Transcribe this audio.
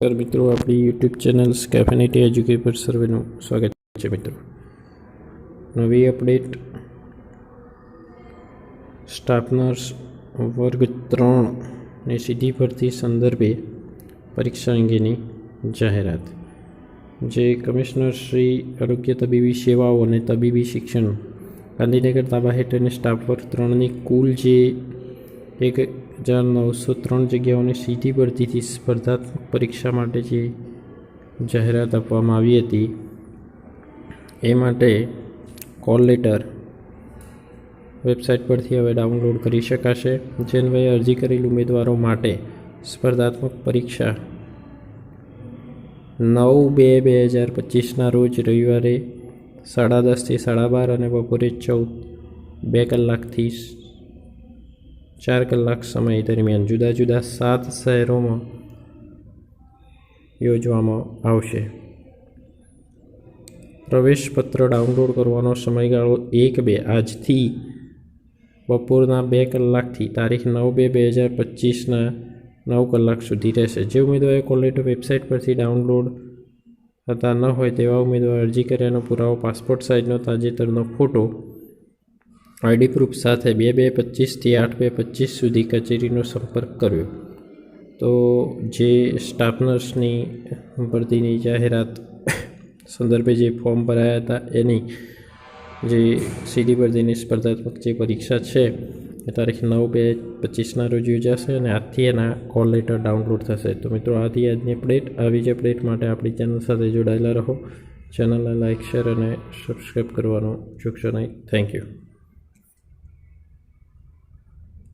નમસ્કાર મિત્રો, આપણી યુટ્યુબ ચેનલ સ્કેફેનિટી એજ્યુકે સર્વેનું સ્વાગત છે, મિત્રો. નવી અપડેટ. સ્ટાફ નર્સ વર્ગ ત્રણની સીધી ભરતી સંદર્ભે પરીક્ષા અંગેની જાહેરાત. જે કમિશનર શ્રી આરોગ્ય તબીબી સેવાઓ અને તબીબી શિક્ષણ ગાંધીનગર તાબા હેઠળની સ્ટાફ વર્ગ ત્રણની કુલ જે એક હજાર નવસો ત્રણ જગ્યાઓની સીધી ભરતીથી સ્પર્ધાત્મક પરીક્ષા માટે જે જાહેરાત આપવામાં આવી હતી, એ માટે કોલ લેટર વેબસાઇટ પરથી હવે ડાઉનલોડ કરી શકાશે. જે અન્વયે અરજી કરેલ ઉમેદવારો માટે સ્પર્ધાત્મક પરીક્ષા નવ બે બે હજાર પચીસના રોજ રવિવારે સાડા દસથી સાડા બાર અને બપોરે ચૌદ બે કલાકથી ચાર કલાક સમય દરમિયાન જુદા જુદા સાત શહેરોમાં યોજવામાં આવશે. પ્રવેશપત્ર ડાઉનલોડ કરવાનો સમયગાળો એક બે. આજથી બપોરના બે કલાકથી તારીખ નવ બે બે હજાર પચીસના નવ કલાક સુધી રહેશે. જે ઉમેદવારે કોલેટ વેબસાઇટ પરથી ડાઉનલોડ થતા ન હોય તેવા ઉમેદવાર અરજી કર્યાનો પુરાવો, પાસપોર્ટ સાઇઝનો તાજેતરનો ફોટો આઈડી પ્રૂફ સાથે બે બે પચીસથી આઠ બે પચીસ સુધી કચેરીનો સંપર્ક કર્યો. તો જે સ્ટાફ નર્સની ભરતીની જાહેરાત સંદર્ભે જે ફોર્મ ભરાયા હતા, એની જે સીધી ભરતીની સ્પર્ધાત્મક જે પરીક્ષા છે, એ તારીખ નવ બે પચીસના રોજ યોજાશે અને આજથી એના કોલ લેટર ડાઉનલોડ થશે. તો મિત્રો, આથી આજની અપડેટ આવી જ અપડેટ માટે આપણી ચેનલ સાથે જોડાયેલા રહો. ચેનલને લાઇક શેર અને સબસ્ક્રાઈબ કરવાનું ચૂકશો નહીં. Thank you